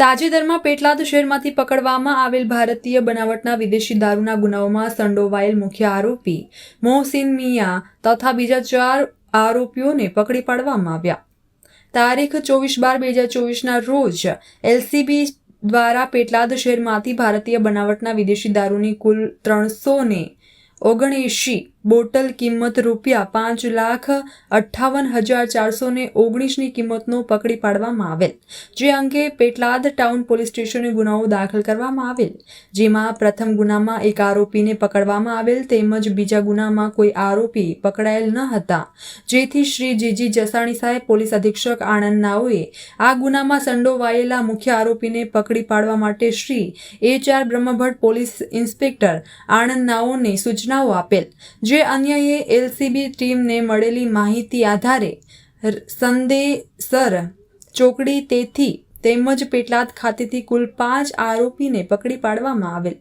તાજેતરમાં પેટલાદ શહેરમાંથી પકડવામાં આવેલ ભારતીય બનાવટના વિદેશી દારૂના ગુનાઓમાં સંડોવાયેલ મુખ્ય આરોપી મોહસિન મિયા તથા બીજા ચાર આરોપીઓને પકડી પાડવામાં આવ્યા. તારીખ ચોવીસ બાર બે હજાર ચોવીસના રોજ એલસીબી દ્વારા પેટલાદ શહેરમાંથી ભારતીય બનાવટના વિદેશી દારૂની કુલ ત્રણસો ને ઓગણએંશી બોટલ કિંમત રૂપિયા પાંચ લાખ અઠ્ઠાવન હજાર ચારસો ને ઓગણીસની કિંમતનો પકડી પાડવામાં આવેલ, જે અંગે પેટલાદ ટાઉન પોલીસ સ્ટેશને ગુનાઓ દાખલ કરવામાં આવેલ. જેમાં પ્રથમ ગુનામાં એક આરોપીને પકડવામાં આવેલ તેમજ બીજા ગુનામાં કોઈ આરોપી પકડાયેલ ન હતા. જેથી શ્રી જીજી જસાણી સાહેબ, પોલીસ અધિક્ષક આણંદ નાઓએ આ ગુનામાં સંડોવાયેલા મુખ્ય આરોપીને પકડી પાડવા માટે Shri H R Brahmbhatt police inspector Anand નાઓને સૂચનાઓ આપેલ જે અન્યએ એલસીબી ટીમને મળેલી માહિતી આધારે સંદેસર ચોકડી તેથી તેમજ પેટલાદ ખાતેથી કુલ પાંચ આરોપીને પકડી પાડવામાં આવેલ.